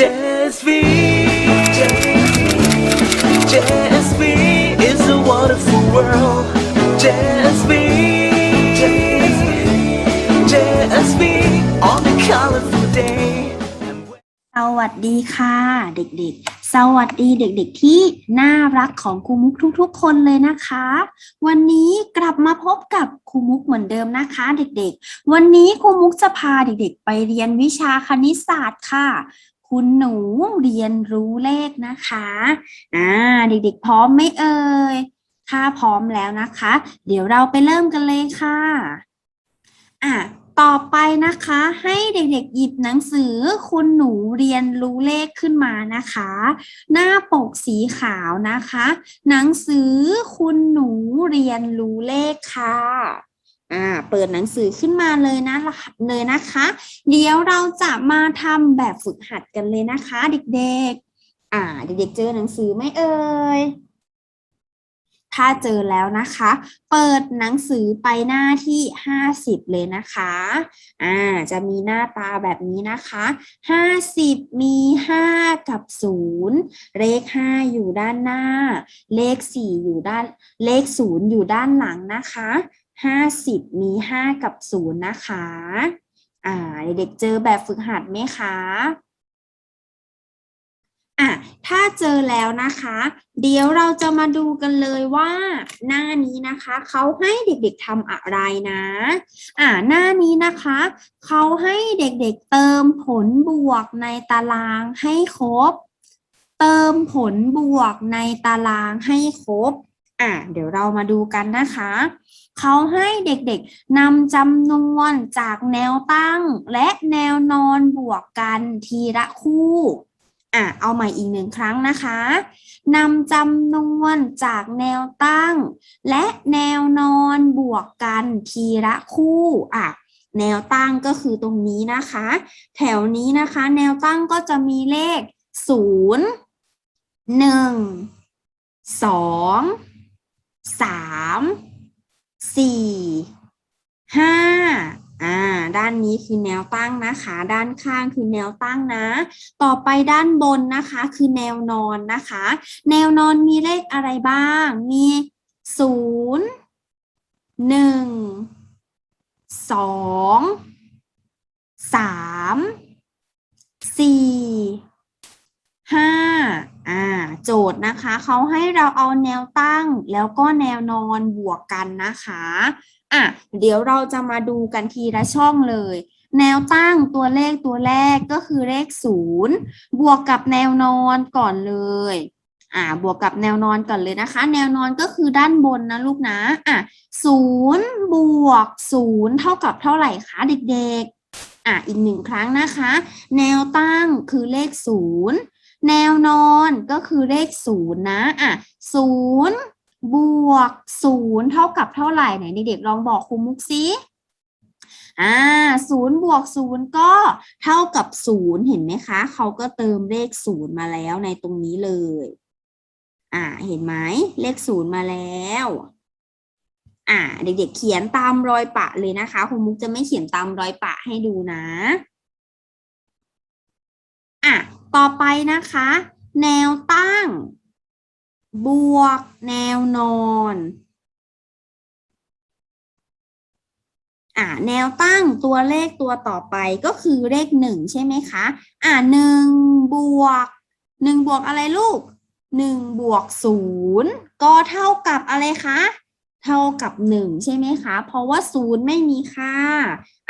JSV JSV is a wonderful world JSV JSV on a colorful day สวัสดีค่ะเด็กๆสวัสดีเด็กๆที่น่ารักของครูมุกทุกๆ คนเลยนะคะ วันนี้กลับมาพบกับครูมุกเหมือนเดิมนะคะ เด็กๆ วันนี้ครูมุกจะพาเด็กๆ ไปเรียนวิชาคณิตศาสตร์ค่ะ คุณหนูเรียนรู้เลขนะคะอ่าเด็กๆ พร้อมไหมเอ่ยถ้าพร้อมแล้วนะคะ เดี๋ยวเราไปเริ่มกันเลยค่ะอะต่อไปนะคะ ให้เด็กๆหยิบหนังสือคุณหนูเรียนรู้เลขขึ้นมานะคะ หน้าปกสีขาวนะคะ หนังสือคุณหนูเรียนรู้เลขค่ะ อ่าเปิดหนังสือขึ้นมาเลยนะเลยนะคะ เดี๋ยวเราจะมาทำแบบฝึกหัดกันเลยนะคะ เด็กๆ อ่า เด็กๆ เจอหนังสือไหมเอ่ยถ้าเจอแล้วนะคะ เปิดหนังสือไปหน้าที่ 50 เลยนะคะ อ่า จะมีหน้าตาแบบนี้นะคะ 50 มี 5 กับ 0 เลข 5 อยู่ด้านหน้า เลข 4 อยู่ด้าน เลข 0 อยู่ด้านหลังนะคะ 50 มี 5 กับ 0 นะคะ อ่า เด็กๆเจอแบบฝึกหัดไหมคะ อะ ถ้าเจอแล้วนะคะ เดี๋ยวเราจะมาดูกันเลยว่า หน้านี้นะคะ เขาให้เด็กๆทำอะไรนะ อ่า หน้านี้นะคะ เขาให้เด็กๆเติมผลบวกในตารางให้ครบ เติมผลบวกในตารางให้ครบ อะ เดี๋ยวเรามาดูกันนะคะ เขาให้เด็กๆนำจำนวนจากแนวตั้ง และแนวนอนบวกกันทีละคู่อะเอาใหม่อีกหนึ่งครั้งนะคะนำจำนวนจากแนวตั้ง และแนวนอนบวกกันทีละคู่อะแนวตั้งก็คือตรงนี้นะคะ แถวนี้นะคะ แนวตั้งก็จะมีเลขศูนย์หนึ่ง สี่ห้าอ่า ด้านนี้คือแนวตั้งนะคะ ด้านข้างคือแนวตั้งนะ ต่อไปด้านบนนะคะ คือแนวนอนนะคะ แนวนอนมีเลขอะไรบ้าง มีศูนย์หนึ่งสองสามสี่ห้า อ่าโจทย์นะคะเขาให้เราเอาแนวตั้งแล้วก็แนวนอนบวกกันนะคะอะเดี๋ยวเราจะมาดูกันทีละช่องเลย แนวตั้งตัวเลขตัวแรกก็คือเลขศูนย์บวกกับแนวนอนก่อนเลยอ่าบวกกับแนวนอนก่อนเลยนะคะ แนวนอนก็คือด้านบนนะลูกนะอะศูนย์บวกศูนย์เท่ากับเท่าไหร่คะเด็กๆอะอีกหนึ่งครั้งนะคะ แนวตั้งคือเลขศูนย์ แนวนอนก็คือเลขศูนย์นะอะศูนย์บวกศูนย์เท่ากับเท่าไหร่ไหนเด็กๆลองบอกครูมุกซิอ่าศูนย์บวกศูนย์ก็เท่ากับศูนย์เห็นไหมคะ เขาก็เติมเลขศูนย์มาแล้วในตรงนี้เลย อ่า เห็นไหมเลขศูนย์มาแล้ว อ่า เด็กๆ เขียนตามรอยปะเลยนะคะครูมุกจะไม่เขียนตามรอยปะให้ดูนะ อะ ต่อไปนะคะ แนวตั้ง บวก แนวนอนอ่าแนวตั้งตัวเลขตัวต่อไปก็คือเลขหนึ่งใช่ไหมคะ อ่าหนึ่งบวกหนึ่งบวกอะไรลูกหนึ่งบวกศูนย์ก็เท่ากับอะไรคะ เท่ากับหนึ่งใช่ไหมคะ เพราะว่าศูนย์ไม่มีค่า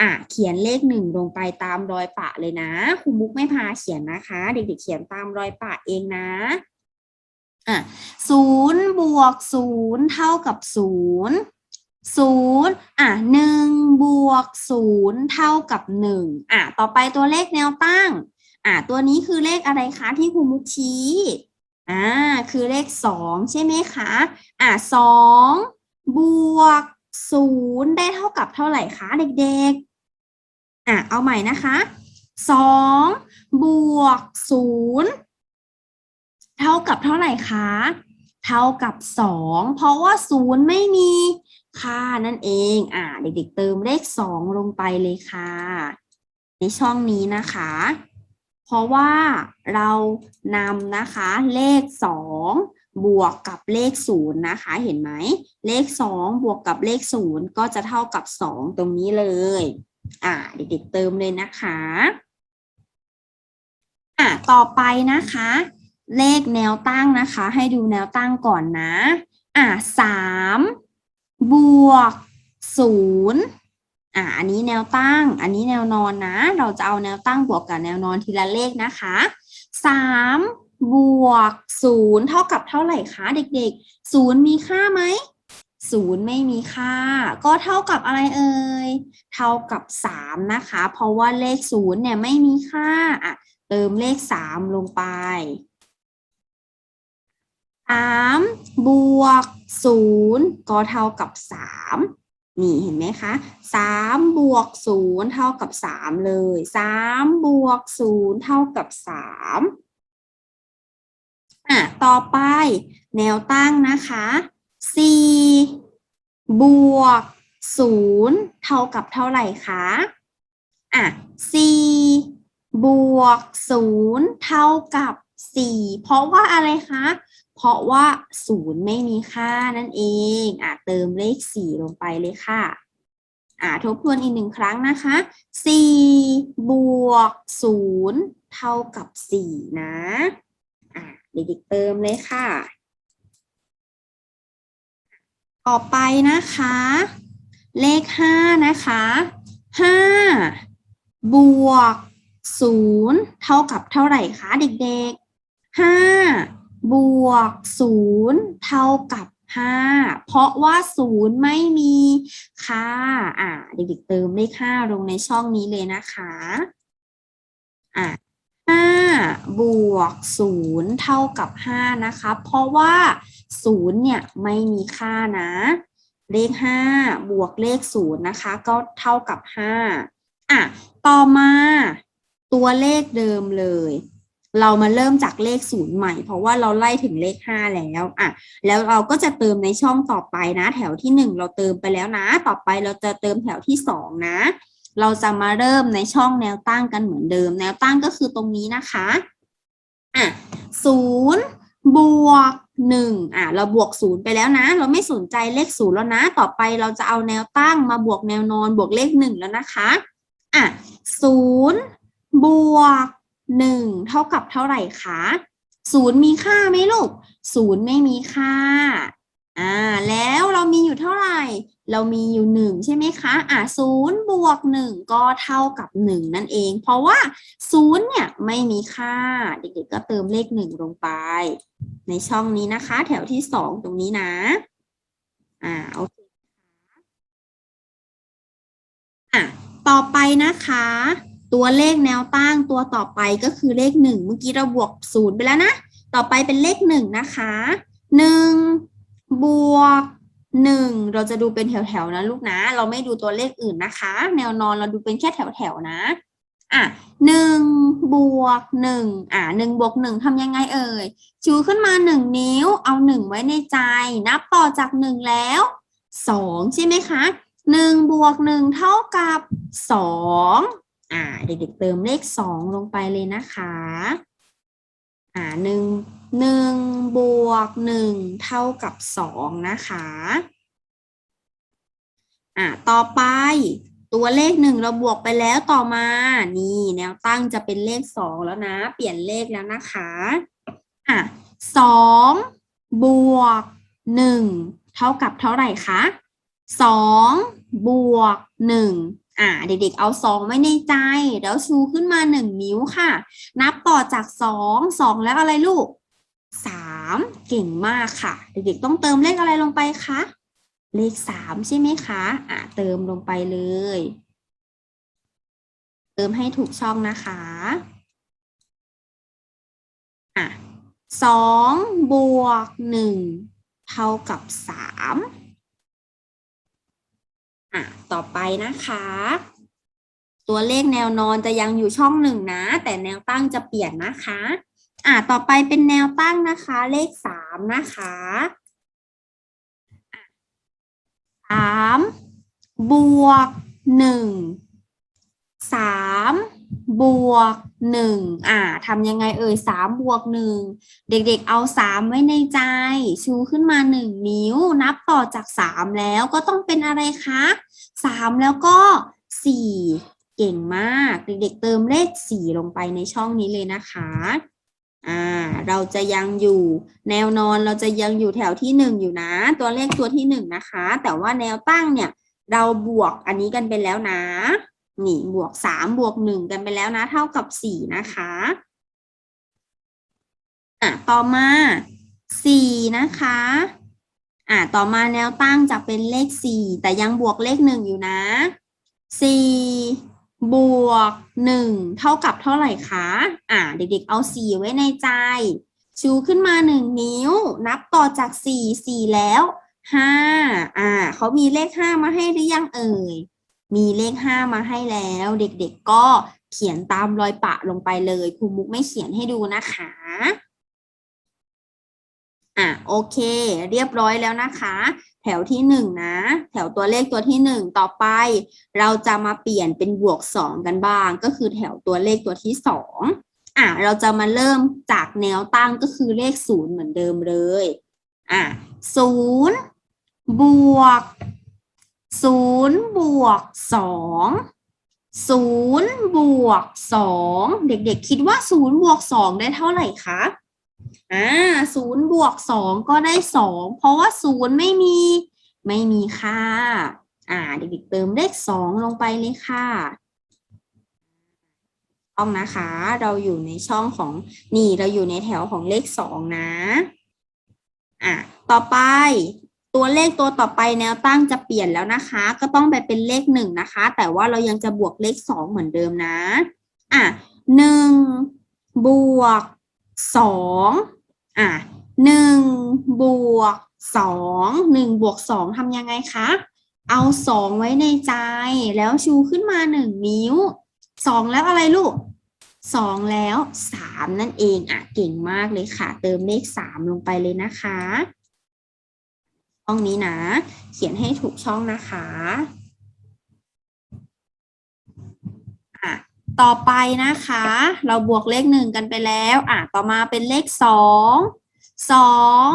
อะ เขียนเลขหนึ่งลงไปตามรอยปะเลยนะครูมุกไม่พาเขียนนะคะ เด็กๆเขียนตามรอยปะเองนะอะศูนย์บวกศูนย์เท่ากับศูนย์ศูนย์อะหนึ่งบวกศูนย์เท่ากับหนึ่งอะ ต่อไปตัวเลขแนวตั้ง อะ ตัวนี้คือเลขอะไรคะที่ครูมุกชี้ อ่า คือเลขสองใช่ไหมคะ อะสอง บวกศูนย์ได้เท่ากับเท่าไหร่คะเด็กๆ อะ เอาใหม่นะคะสองบวกศูนย์เท่ากับเท่าไหร่คะ เท่ากับสองเพราะว่าศูนย์ไม่มีค่านั่นเอง อ่าเด็กๆ เติมเลขสองลงไปเลยค่ะ ในช่องนี้นะคะ เพราะว่าเรานำนะคะเลขสอง บวกกับเลขศูนย์นะคะ เห็นไหม เลขสองบวกกับเลขศูนย์ก็จะเท่ากับสองตรงนี้เลย อ่า เด็กๆเติมเลยนะคะ อะต่อไปนะคะ เลขแนวตั้งนะคะ ให้ดูแนวตั้งก่อนนะ อะสามบวกศูนย์อะอันนี้แนวตั้ง อันนี้แนวนอนนะ เราจะเอาแนวตั้งบวกกับแนวนอนทีละเลขนะคะสาม บวกศูนย์เท่ากับเท่าไหร่คะเด็กๆศูนย์มีค่าไหมศูนย์ไม่มีค่า ก็เท่ากับอะไรเอ่ย เท่ากับสามนะคะ เพราะว่าเลขศูนย์เนี่ยไม่มีค่าอะเติมเลขสามลงไปสามบวกศูนย์ก็เท่ากับสามนี่เห็นไหมคะสามบวกศูนย์เท่ากับสามเลยสามบวกศูนย์เท่ากับสาม อะต่อไปแนวตั้งนะคะสี่บวกศูนย์เท่ากับเท่าไหร่คะอะสี่บวกศูนย์เท่ากับสี่เพราะว่าอะไรคะ เพราะว่าศูนย์ไม่มีค่านั่นเองอะเติมเลขสี่ลงไปเลยค่ะอะทบทวนอีกหนึ่งครั้งนะคะสี่บวกศูนย์เท่ากับสี่นะ เด็กๆเติมเลยค่ะ ต่อไปนะคะ เลขห้านะคะห้าบวกศูนย์เท่ากับเท่าไหร่คะเด็กๆห้าบวกศูนย์เท่ากับห้าเพราะว่าศูนย์ไม่มีค่าอ่าเด็กๆเติมเลขห้าลงในช่องนี้เลยนะคะอ่า ห้าบวกศูนย์เท่ากับห้านะคะ เพราะว่าศูนย์เนี่ย ไม่มีค่านะ เลขห้าบวกเลขศูนย์นะคะ ก็เท่ากับห้าอะ ต่อมาตัวเลขเดิมเลย เรามาเริ่มจากเลขศูนย์ใหม่ เพราะว่าเราไล่ถึงเลขห้าแล้วอะแล้วเราก็จะเติมในช่องต่อไปนะ แถวที่หนึ่งเราเติมไปแล้วนะ ต่อไปเราจะเติมแถวที่สองนะ เราจะมาเริ่มในช่องแนวตั้งกันเหมือนเดิม แนวตั้งก็คือตรงนี้นะคะอะศูนย์บวกหนึ่งอะเราบวกศูนย์ไปแล้วนะ เราไม่สนใจเลขศูนย์แล้วนะ ต่อไปเราจะเอาแนวตั้งมาบวกแนวนอนบวกเลขหนึ่งแล้วนะคะอะศูนย์บวกหนึ่งเท่ากับเท่าไหร่คะศูนย์มีค่าไหมลูกศูนย์ไม่มีค่า อ่าแล้วเรามีอยู่เท่าไหร่ เรามีอยู่หนึ่งใช่ไหมคะอ่าศูนย์บวกหนึ่งก็เท่ากับหนึ่งนั่นเอง เพราะว่าศูนย์เนี่ยไม่มีค่า เด็กๆก็เติมเลขหนึ่งลงไป ในช่องนี้นะคะ แถวที่สองตรงนี้นะ อ่าโอเคอะต่อไปนะคะ ตัวเลขแนวตั้งตัวต่อไปก็คือเลขหนึ่งเมื่อกี้เราบวกศูนย์ไปแล้วนะ ต่อไปเป็นเลขหนึ่งนะคะหนึ่ง บวกหนึ่งเราจะดูเป็นแถวๆนะลูกนะ เราไม่ดูตัวเลขอื่นนะคะ แนวนอนเราดูเป็นแค่แถวๆนะ อะหนึ่งบวกหนึ่งอะหนึ่งบวกหนึ่งทำยังไงเอ่ยชูขึ้นมาหนึ่งนิ้ว เอาหนึ่งไว้ในใจ นับต่อจากหนึ่งแล้วสองใช่ไหมคะหนึ่งบวกหนึ่งเท่ากับสองอ่าเด็กๆเติมเลขสองลงไปเลยนะคะ อ่าหนึ่ง หนึ่งบวกหนึ่งเท่ากับสองนะคะอ่าต่อไปตัวเลขหนึ่งเราบวกไปแล้วต่อมา นี่แนวตั้งจะเป็นเลขสองแล้วนะ เปลี่ยนเลขแล้วนะคะอะสองบวกหนึ่งเท่ากับเท่าไหร่คะสองบวกหนึ่งอ่าเด็กๆเอาสองไว้ในใจ แล้วชูขึ้นมาหนึ่งนิ้วค่ะ นับต่อจากสองสองแล้วอะไรลูก สามเก่งมากค่ะ เด็กๆต้องเติมเลขอะไรลงไปคะ เลขสามใช่ไหมคะอะเติมลงไปเลย เติมให้ถูกช่องนะคะอะสองบวกหนึ่งเท่ากับสามอะต่อไปนะคะ ตัวเลขแนวนอนจะยังอยู่ช่องหนึ่งนะ แต่แนวตั้งจะเปลี่ยนนะคะ อะต่อไปเป็นแนวตั้งนะคะ เลขสามนะคะสามบวกหนึ่งสามบวกหนึ่งอ่าทำยังไงเอ่ยสามบวกหนึ่งเด็กๆเอาสามไว้ในใจ ชูขึ้นมาหนึ่งนิ้ว นับต่อจากสามแล้วก็ต้องเป็นอะไรคะสามแล้วก็สี่เก่งมาก เด็กๆเติมเลขสี่ลงไปในช่องนี้เลยนะคะ อ่าเราจะยังอยู่แนวนอนเราจะยังอยู่แถวที่หนึ่งอยู่นะ ตัวเลขตัวที่หนึ่งนะคะ แต่ว่าแนวตั้งเนี่ย เราบวกอันนี้กันไปแล้วนะนี่บวกสามบวกหนึ่งกันไปแล้วนะ เท่ากับสี่นะคะอะต่อมาสี่นะคะอะต่อมาแนวตั้งจะเป็นเลขสี่แต่ยังบวกเลขหนึ่งอยู่นะสี่ บวกหนึ่งเท่ากับเท่าไหร่คะ อะเด็กๆ เอาสี่ไว้ในใจ ชูขึ้นมาหนึ่งนิ้ว นับต่อจากสี่สี่แล้วห้าอ่า เขามีเลขห้ามาให้หรือยังเอ่ย มีเลขห้ามาให้แล้ว เด็กๆก็เขียนตามรอยปะลงไปเลยครูมุกไม่เขียนให้ดูนะคะ อะโอเค เรียบร้อยแล้วนะคะ แถวที่หนึ่งนะ แถวตัวเลขตัวที่หนึ่งต่อไป เราจะมาเปลี่ยนเป็นบวกสองกันบ้าง ก็คือแถวตัวเลขตัวที่สองอะเราจะมาเริ่มจากแนวตั้งก็คือเลขศูนย์เหมือนเดิมเลยอะศูนย์บวกศูนย์บวกสองศูนย์บวกสองเด็กๆ คิดว่าศูนย์บวกสองได้เท่าไหร่คะ อ่าศูนย์บวกสองก็ได้สองเพราะว่าศูนย์ไม่มีไม่มีค่า อ่าเด็กๆเติมเลขสองลงไปเลยค่ะต้องนะคะ เราอยู่ในช่องของนี่เราอยู่ในแถวของเลขสองนะ อะ ต่อไป ตัวเลขตัวต่อไปแนวตั้งจะเปลี่ยนแล้วนะคะ ก็ต้องไปเป็นเลขหนึ่งนะคะ แต่ว่าเรายังจะบวกเลขสองเหมือนเดิมนะ อะหนึ่งบวก สองอะหนึ่งบวกสองหนึ่งบวกสองทำยังไงคะ เอาสองไว้ในใจแล้วชูขึ้นมาหนึ่งนิ้วสองแล้วอะไรลูกสองแล้วสามนั่นเองอะเก่งมากเลยค่ะ เติมเลขสามลงไปเลยนะคะช่องนี้นะ เขียนให้ถูกช่องนะคะอะ ต่อไปนะคะ เราบวกเลขหนึ่งกันไปแล้ว อะ ต่อมาเป็นเลขสองสอง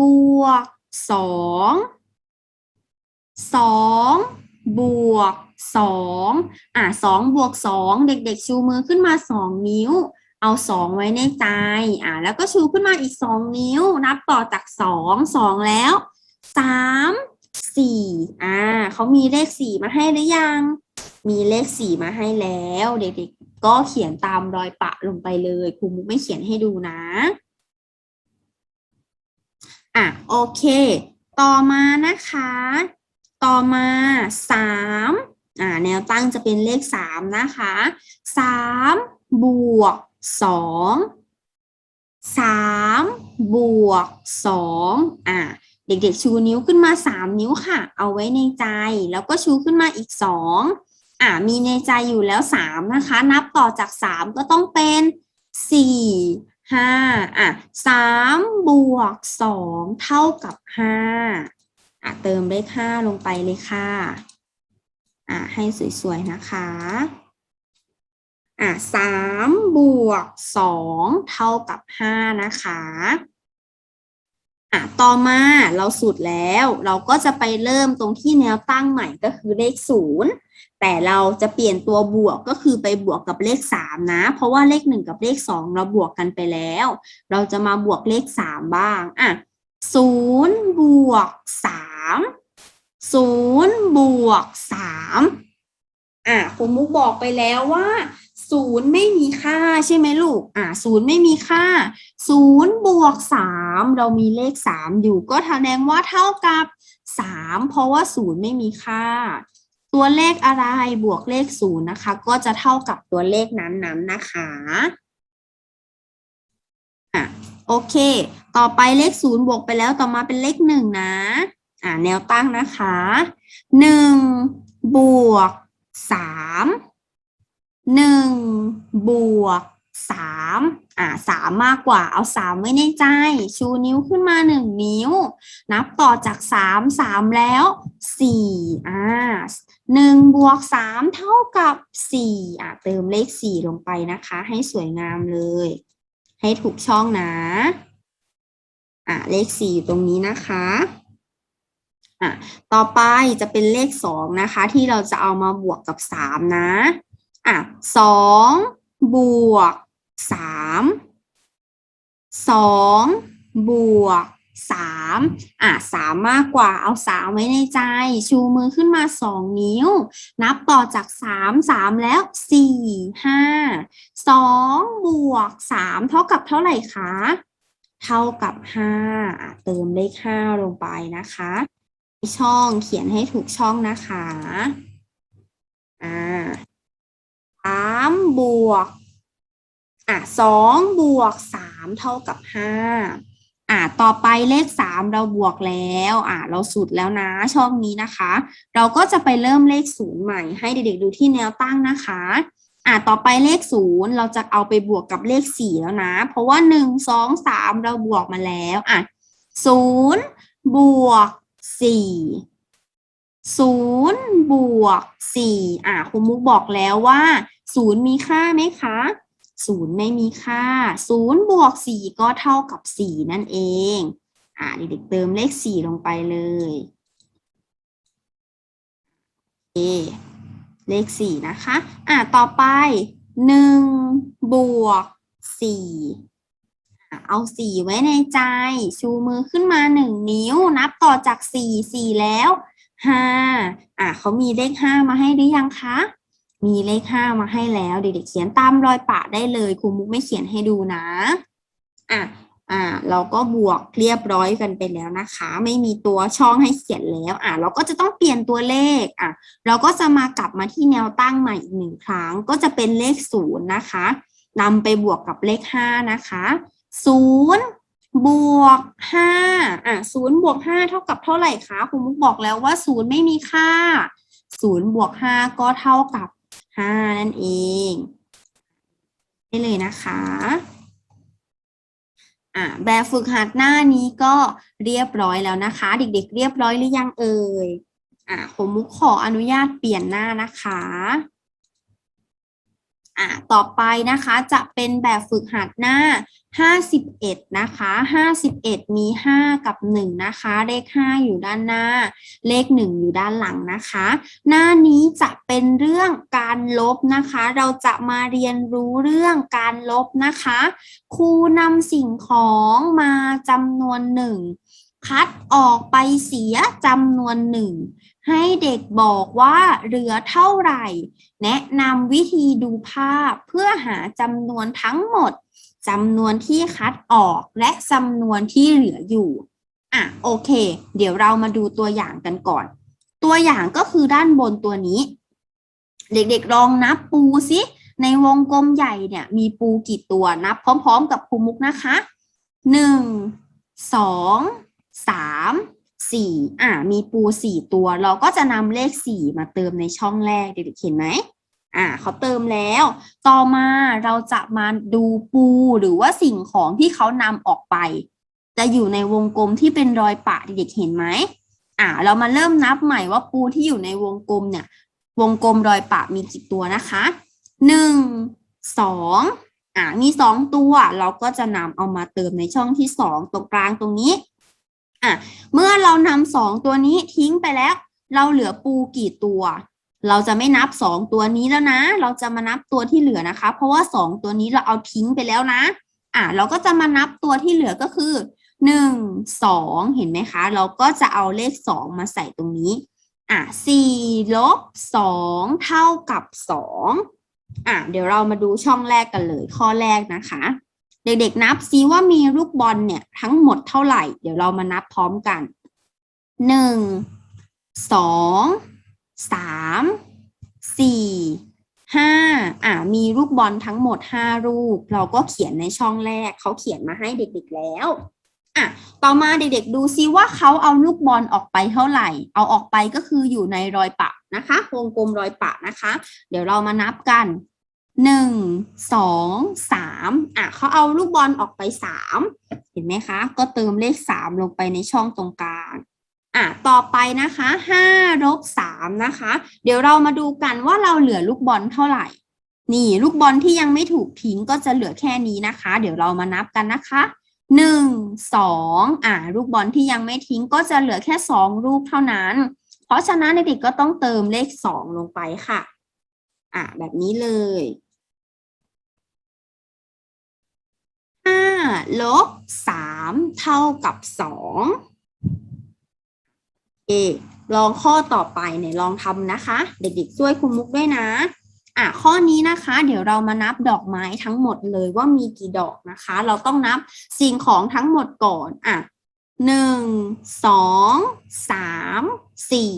บวกสองสองบวกสองอะสองบวกสองเด็กๆชูมือขึ้นมาสองนิ้ว เอาสองไว้ในใจ อะ แล้วก็ชูขึ้นมาอีกสองนิ้ว นับต่อจากสองสองแล้วสามสี่อ่าเขามีเลขสี่มาให้หรือยัง มีเลขสี่มาให้แล้ว เด็กๆก็เขียนตามรอยปะลงไปเลยครูมุกไม่เขียนให้ดูนะอะโอเค ต่อมานะคะ ต่อมาสามอ่าแนวตั้งจะเป็นเลขสามนะคะสามบวกสองสามบวกสองอ่าเด็กๆชูนิ้วขึ้นมาสามนิ้วค่ะ เอาไว้ในใจ แล้วก็ชูขึ้นมาอีกสอง อ่ามีในใจอยู่แล้วสามนะคะ นับต่อจากสามก็ต้องเป็นสี่ห้าอะสามบวกสองเท่ากับห้าอะเติมเลขห้าลงไปเลยค่ะอะให้สวยๆนะคะอะสามบวกสองเท่ากับห้านะคะ อะต่อมาเราสุดแล้ว เราก็จะไปเริ่มตรงที่แนวตั้งใหม่ก็คือเลขศูนย์แต่เราจะเปลี่ยนตัวบวกก็คือไปบวกกับเลขสามนะ เพราะว่าเลขหนึ่งกับเลขสองเราบวกกันไปแล้ว เราจะมาบวกเลขสามบ้างอะศูนย์บวกสามศูนย์บวกสามอะคุณมุกบอกไปแล้วว่า ศูนย์ไม่มีค่าใช่ไหมลูก อะศูนย์ไม่มีค่าศูนย์บวกสามเรามีเลขสามอยู่ก็แสดงว่าเท่ากับสามเพราะว่าศูนย์ไม่มีค่า ตัวเลขอะไรบวกเลขศูนย์นะคะ ก็จะเท่ากับตัวเลขนั้นๆนะคะอะโอเค ต่อไปเลขศูนย์บวกไปแล้วต่อมาเป็นเลขหนึ่งนะอ่าแนวตั้งนะคะหนึ่งบวกสาม หนึ่งบวกสามอ่าสามมากกว่าเอาสามไว้ในใจ ชูนิ้วขึ้นมาหนึ่งนิ้ว นับต่อจากสามสามแล้วสี่อ่าหนึ่งบวกสามเท่ากับสี่อะเติมเลขสี่ลงไปนะคะ ให้สวยงามเลย ให้ถูกช่องนะอะเลขสี่อยู่ตรงนี้นะคะอะต่อไปจะเป็นเลขสองนะคะ ที่เราจะเอามาบวกกับสามนะ อะสองบวกสามสองบวกสามอะสามมากกว่าเอาสามไว้ในใจ ชูมือขึ้นมาสองนิ้ว นับต่อจากสามสามแล้วสี่ห้าสองบวกสามเท่ากับเท่าไหร่คะ เท่ากับห้าเติมเลขห้าลงไปนะคะช่องเขียนให้ถูกช่องนะคะ อ่าามบวกอะสองบวกสามเท่ากับห้าอะต่อไปเลขสามเราบวกแล้วอะเราสุดแล้วนะช่องนี้นะคะ เราก็จะไปเริ่มเลขศูนย์ใหม่ให้เด็กๆดูที่แนวตั้งนะคะอะต่อไปเลขศูนย์เราจะเอาไปบวกกับเลขสี่แล้วนะ เพราะว่าหนึ่งสองสามเราบวกมาแล้วอะศูนย์บวกสี่ศูนย์บวกสี่อะคุณมุกบอกแล้วว่า ศูนย์มีค่าไหมคะศูนย์ไม่มีค่าศูนย์บวกสี่ก็เท่ากับสี่นั่นเอง อะเด็กๆเติมเลขสี่ลงไปเลยโอเคเลขสี่นะคะ อะต่อไปหนึ่งบวกสี่เอาสี่ไว้ในใจ ชูมือขึ้นมาหนึ่งนิ้ว นับต่อจากสี่สี่แล้วห้าอะเขามีเลขห้ามาให้หรือยังคะ มีเลขห้ามาให้แล้วเด็กๆเขียนตามรอยปะได้เลยครูมุกไม่เขียนให้ดูนะ อะอ่า เราก็บวกเรียบร้อยกันไปแล้วนะคะ ไม่มีตัวช่องให้เขียนแล้ว อะเราก็จะต้องเปลี่ยนตัวเลขอะเราก็จะมากลับมาที่แนวตั้งใหม่อีกหนึ่งครั้ง ก็จะเป็นเลขศูนย์นะคะนำไปบวกกับเลขห้านะคะศูนย์บวกห้าอะศูนย์บวกห้าเท่ากับเท่าไหร่คะคุณมุกบอกแล้วว่าศูนย์ไม่มีค่าศูนย์บวกห้าก็เท่ากับ ห้านั่นเอง ได้เลยนะคะอะแบบฝึกหัดหน้านี้ก็เรียบร้อยแล้วนะคะ เด็กๆ เรียบร้อยหรือยังเอ่ยอะผมมุกขออนุญาตเปลี่ยนหน้านะคะ อะต่อไปนะคะจะเป็นแบบฝึกหัดหน้า 51 นะคะ 51 มี 5 กับ 1 นะคะ เลข 5 อยู่ด้านหน้า เลข 1 อยู่ด้านหลังนะคะ หน้านี้จะเป็นเรื่องการลบนะคะ เราจะมาเรียนรู้เรื่องการลบนะคะ ครูนำสิ่งของมาจำนวนหนึ่งคัดออกไปเสียจำนวนหนึ่ง ให้เด็กบอกว่าเหลือเท่าไหร่ แนะนำวิธีดูภาพเพื่อหาจำนวนทั้งหมดจำนวนที่คัดออกและจำนวนที่เหลืออยู่ อะโอเค เดี๋ยวเรามาดูตัวอย่างกันก่อน ตัวอย่างก็คือด้านบนตัวนี้ เด็กๆลองนับปูสิในวงกลมใหญ่เนี่ย มีปูกี่ตัวนับพร้อม ๆ กับครูมุกนะคะหนึ่งสองสาม สี่อะมีปูสี่ตัว เราก็จะนำเลขสี่มาเติมในช่องแรกเด็กๆเห็นไหมอะเขาเติมแล้ว ต่อมาเราจะมาดูปูหรือว่าสิ่งของที่เขานำออกไป จะอยู่ในวงกลมที่เป็นรอยปะเด็กๆเห็นไหมอะเรามาเริ่มนับใหม่ว่าปูที่อยู่ในวงกลมเนี่ย วงกลมรอยปะมีกี่ตัวนะคะหนึ่งสองอะมีสองตัว เราก็จะนำเอามาเติมในช่องที่สองตรงกลางตรงนี้ อะเมื่อเรานำสองตัวนี้ทิ้งไปแล้ว เราเหลือปูกี่ตัว เราจะไม่นับสองตัวนี้แล้วนะ เราจะมานับตัวที่เหลือนะคะ เพราะว่าสองตัวนี้เราเอาทิ้งไปแล้วนะอะเราก็จะมานับตัวที่เหลือก็คือหนึ่งสองเห็นไหมคะ เราก็จะเอาเลขสองมาใส่ตรงนี้อะสี่ลบสองเท่ากับสองอะเดี๋ยวเรามาดูช่องแรกกันเลยข้อแรกนะคะ เด็กๆนับซิว่ามีลูกบอลเนี่ยทั้งหมดเท่าไหร่ เดี๋ยวเรามานับพร้อมกันหนึ่งสองสามสี่ห้าอะมีลูกบอลทั้งหมดห้าลูก เราก็เขียนในช่องแรก เขาเขียนมาให้เด็กๆแล้วอะต่อมาเด็กๆดูซิว่าเขาเอาลูกบอลออกไปเท่าไหร่ เอาออกไปก็คืออยู่ในรอยปะนะคะ วงกลมรอยปะนะคะ เดี๋ยวเรามานับกัน หนึ่งสองสามอะเขาเอาลูกบอลออกไปสามเห็นไหมคะ ก็เติมเลขสามลงไปในช่องตรงกลางอะต่อไปนะคะห้าลบสามนะคะ เดี๋ยวเรามาดูกันว่าเราเหลือลูกบอลเท่าไหร่ นี่ลูกบอลที่ยังไม่ถูกทิ้งก็จะเหลือแค่นี้นะคะ เดี๋ยวเรามานับกันนะคะหนึ่งสองอ่าลูกบอลที่ยังไม่ทิ้งก็จะเหลือแค่สองลูกเท่านั้น เพราะฉะนั้นเด็กๆก็ต้องเติมเลขสองลงไปค่ะ อ่าแบบนี้เลย ห้าลบสามเท่ากับสองเอลองข้อต่อไปเนี่ยลองทำนะคะ เด็กๆช่วยคุณมุกด้วยนะ อะข้อนี้นะคะ เดี๋ยวเรามานับดอกไม้ทั้งหมดเลยว่ามีกี่ดอกนะคะ เราต้องนับสิ่งของทั้งหมดก่อนอะหนึ่งสองสามสี่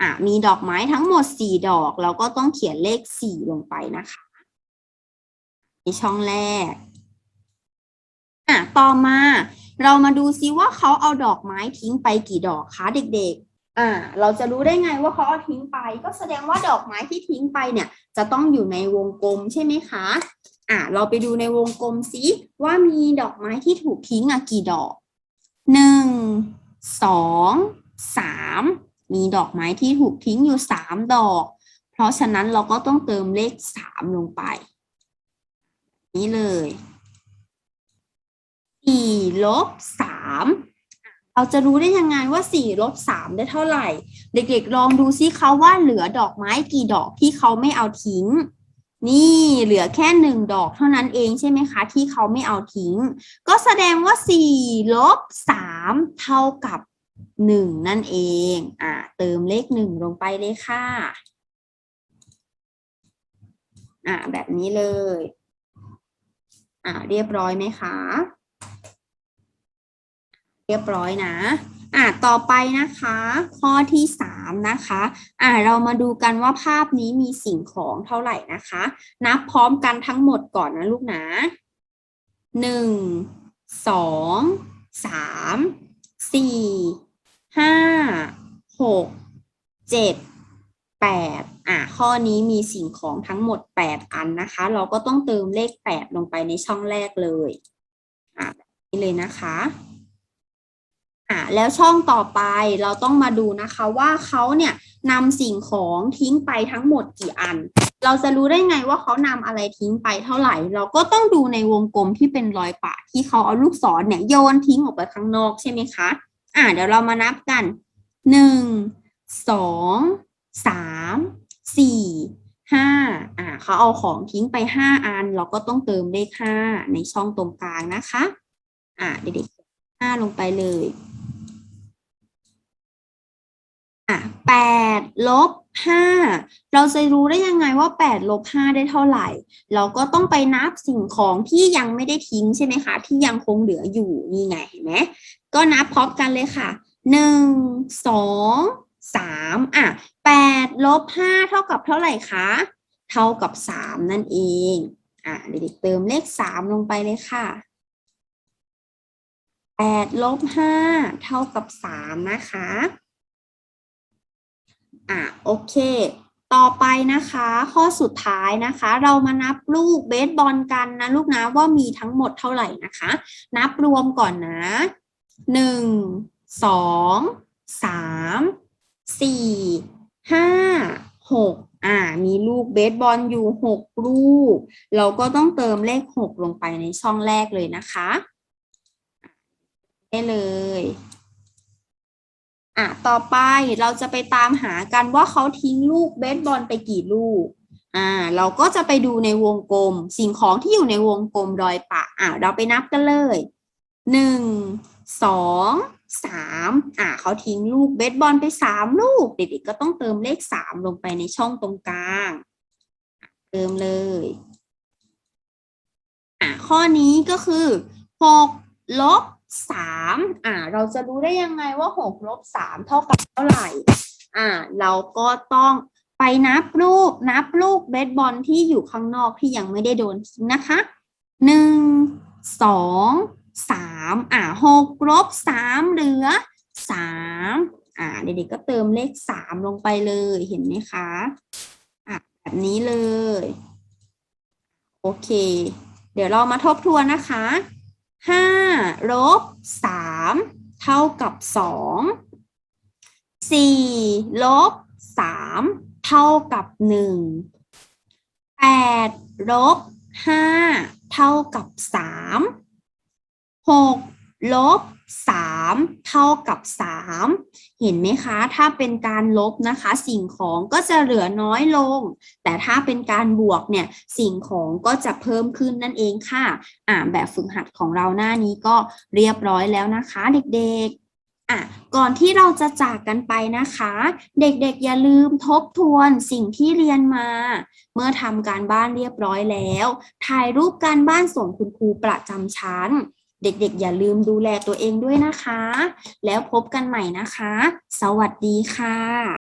อะมีดอกไม้ทั้งหมดสี่ดอก เราก็ต้องเขียนเลขสี่ลงไปนะคะในช่องแรก อะต่อมาเรามาดูซิว่าเขาเอาดอกไม้ทิ้งไปกี่ดอกคะเด็กๆ อ่า เราจะรู้ได้ไงว่าเขาเอาทิ้งไป ก็แสดงว่าดอกไม้ที่ทิ้งไปเนี่ย จะต้องอยู่ในวงกลมใช่ไหมคะ อ่าเราไปดูในวงกลมซิว่ามีดอกไม้ที่ถูกทิ้งอะกี่ดอกหนึ่งสองสามมีดอกไม้ที่ถูกทิ้งอยู่สามดอก เพราะฉะนั้นเราก็ต้องเติมเลขสามลงไป นี่เลย สี่ลบสามเราจะรู้ได้ยังไงว่าสี่ลบสามได้เท่าไหร่ เด็กๆ ลองดูซิเขาว่าเหลือดอกไม้กี่ดอกที่เขาไม่เอาทิ้ง นี่เหลือแค่หนึ่งดอกเท่านั้นเองใช่ไหมคะ ที่เขาไม่เอาทิ้ง ก็แสดงว่าสี่ลบสามเท่ากับหนึ่งนั่นเอง อ่าเติมเลขหนึ่งลงไปเลยค่ะ อ่าแบบนี้เลย อ่าเรียบร้อยไหมคะ เรียบร้อยนะอ่าต่อไปนะคะ ข้อที่สามนะคะอ่าเรามาดูกันว่าภาพนี้มีสิ่งของเท่าไหร่นะคะ นับพร้อมกันทั้งหมดก่อนนะลูกนะหนึ่งสองสามสี่ห้าหกเจ็ดแปดอ่าข้อนี้มีสิ่งของทั้งหมดแปดอันนะคะ เราก็ต้องเติมเลขแปดลงไปในช่องแรกเลยอ่านี้เลยนะคะ อะแล้วช่องต่อไปเราต้องมาดูนะคะว่าเขาเนี่ยนำสิ่งของทิ้งไปทั้งหมดกี่อัน เราจะรู้ได้ไงว่าเขานำอะไรทิ้งไปเท่าไหร่ เราก็ต้องดูในวงกลมที่เป็นรอยปะที่เขาเอาลูกศรเนี่ยโยนทิ้งออกไปข้างนอกใช่ไหมคะ อะเดี๋ยวเรามานับกันหนึ่งสองสามสี่ห้าอะเขาเอาของทิ้งไปห้าอัน เราก็ต้องเติมเลขห้าในช่องตรงกลางนะคะ อะเด็กๆห้าลงไปเลย อะ แปดลบห้าเราจะรู้ได้ยังไงว่าแปดลบห้าได้เท่าไหร่ เราก็ต้องไปนับสิ่งของที่ยังไม่ได้ทิ้งใช่ไหมคะ ที่ยังคงเหลืออยู่นี่ไงเห็นไหมก็นับพร้อมกันเลยค่ะหนึ่งสองสามอะแปดลบห้าเท่ากับเท่าไหร่คะ เท่ากับสามนั่นเองอะเด็กๆเติมเลขสามลงไปเลยค่ะแปดลบห้าเท่ากับสามนะคะ อะโอเค ต่อไปนะคะ ข้อสุดท้ายนะคะ เรามานับลูกเบสบอลกันนะลูกนะว่ามีทั้งหมดเท่าไหร่นะคะ นับรวมก่อนนะหนึ่งสองสามสี่ห้าหกอ่า มีลูกเบสบอลอยู่หกลูก เราก็ต้องเติมเลขหกลงไปในช่องแรกเลยนะคะ ได้เลย อะต่อไปเราจะไปตามหากันว่าเขาทิ้งลูกเบสบอลไปกี่ลูกอ่าเราก็จะไปดูในวงกลม สิ่งของที่อยู่ในวงกลมรอยปะอ่าเราไปนับกันเลยหนึ่งสองสามอ่าเขาทิ้งลูกเบสบอลไปสามลูก เด็กๆก็ต้องเติมเลขสามลงไปในช่องตรงกลาง เติมเลยอ่าข้อนี้ก็คือหกลบ สามอ่าเราจะรู้ได้ยังไงว่าหกลบสามเท่ากับเท่าไหร่อ่าเราก็ต้องไปนับลูกนับลูกเบสบอลที่อยู่ข้างนอกที่ยังไม่ได้โดนทิ้งนะคะหนึ่งสองสามอ่าหกลบสามเหลือสามอ่าเด็กๆก็เติมเลขสามลงไปเลยเห็นไหมคะอะแบบนี้เลย โอเค เดี๋ยวเรามาทบทวนนะคะ ห้าลบสามเท่ากับสองสี่ลบสามเท่ากับหนึ่งแปดลบห้าเท่ากับสามหก ลบสามเท่ากับสามเห็นไหมคะ ถ้าเป็นการลบนะคะ สิ่งของก็จะเหลือน้อยลง แต่ถ้าเป็นการบวกเนี่ย สิ่งของก็จะเพิ่มขึ้นนั่นเองค่ะ อ่าแบบฝึกหัดของเราหน้านี้ก็เรียบร้อยแล้วนะคะเด็กๆ อะ ก่อนที่เราจะจากกันไปนะคะ เด็กๆ อย่าลืมทบทวนสิ่งที่เรียนมาเมื่อทำการบ้านเรียบร้อยแล้ว ถ่ายรูปการบ้านส่งคุณครูประจำชั้น เด็กๆ อย่าลืมดูแลตัวเองด้วยนะคะ แล้วพบกันใหม่นะคะ สวัสดีค่ะ